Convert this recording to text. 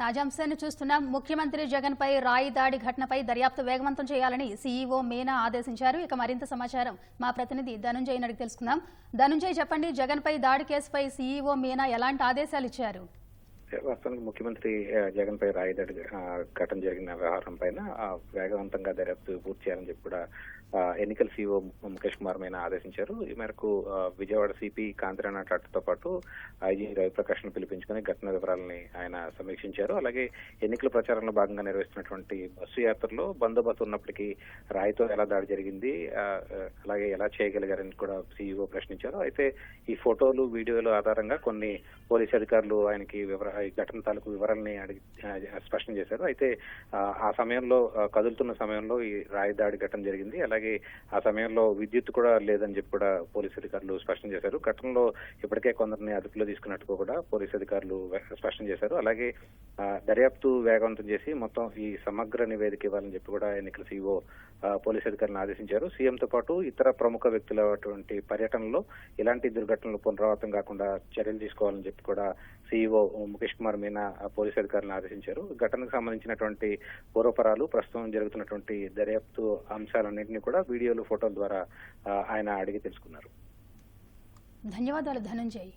తాజా అంశాన్ని చూస్తున్నాం. ముఖ్యమంత్రి జగన్ పై రాయి దాడి ఘటనపై దర్యాప్తు వేగవంతం చేయాలని సీఈఓ మీనా ఆదేశించారు. ఇక మరింత సమాచారం మా ప్రతినిధి ధనుంజయ్ నడికి తెలుసుకుందాం. ధనుంజయ్ చెప్పండి జగన్ పై దాడి కేసుపై సీఈఓ మీనా ఎలాంటి ఆదేశాలు ఇచ్చారు? వాస్తవానికి ముఖ్యమంత్రి జగన్ పై రాయిదాడి ఘటన జరిగిన వ్యవహారం పైన వేగవంతంగా దర్యాప్తు పూర్తి చేయాలని చెప్పి కూడా ఎన్నికల సీఓ ముఖేష్ కుమార్ మీనా ఆదేశించారు. ఈ మేరకు విజయవాడ సిపి కాంతిరాణ టాటాతో పాటు ఐజీ రవిప్రకాష్ను పిలిపించుకుని ఘటన వివరాలని ఆయన సమీక్షించారు. అలాగే ఎన్నికల ప్రచారంలో భాగంగా నిర్వహిస్తున్నటువంటి బస్సు యాత్రలో బందోబస్తు ఉన్నప్పటికీ రాయితో ఎలా దాడి జరిగింది అలాగే ఎలా చేయగలిగారని కూడా సీఈఓ ప్రశ్నించారు. అయితే ఈ ఫోటోలు వీడియోలు ఆధారంగా కొన్ని పోలీసు అధికారులు ఆయనకి వివరాలు ఘటన తాలూకు వివరాలని అడిగి స్పష్టం చేశారు. అయితే ఆ, సమయంలో కదులుతున్న సమయంలో ఈ రాయిదాడి ఘటన జరిగింది. అలాగే ఆ సమయంలో విద్యుత్ కూడా లేదని చెప్పి కూడా పోలీసు అధికారులు స్పష్టం చేశారు. ఘటనలో ఇప్పటికే కొందరిని అదుపులో తీసుకున్నట్టుగా కూడా పోలీసు అధికారులు స్పష్టం చేశారు. అలాగే దర్యాప్తు వేగవంతం చేసి మొత్తం ఈ సమగ్ర నివేదిక ఇవ్వాలని చెప్పి కూడా ఎన్నికల సీఓ పోలీసు అధికారులను ఆదేశించారు. సీఎంతో పాటు ఇతర ప్రముఖ వ్యక్తుల అటువంటి పర్యటనలో ఇలాంటి దుర్ఘటనలు పునరావృతం కాకుండా చర్యలు తీసుకోవాలని చెప్పి కూడా CEO Mukesh Kumar Meena police police అధికారులను ఆదేశించారు. ఘటనకు సంబంధించినటువంటి పూర్వపరాలు ప్రస్తుతం జరుగుతున్నటువంటి దర్యాప్తు అంశాలన్నింటినీ కూడా వీడియోలు ఫోటోల ద్వారా ఆయన అడిగి తెలుసుకున్నారు. ధన్యవాదాలు ధనంజయ్.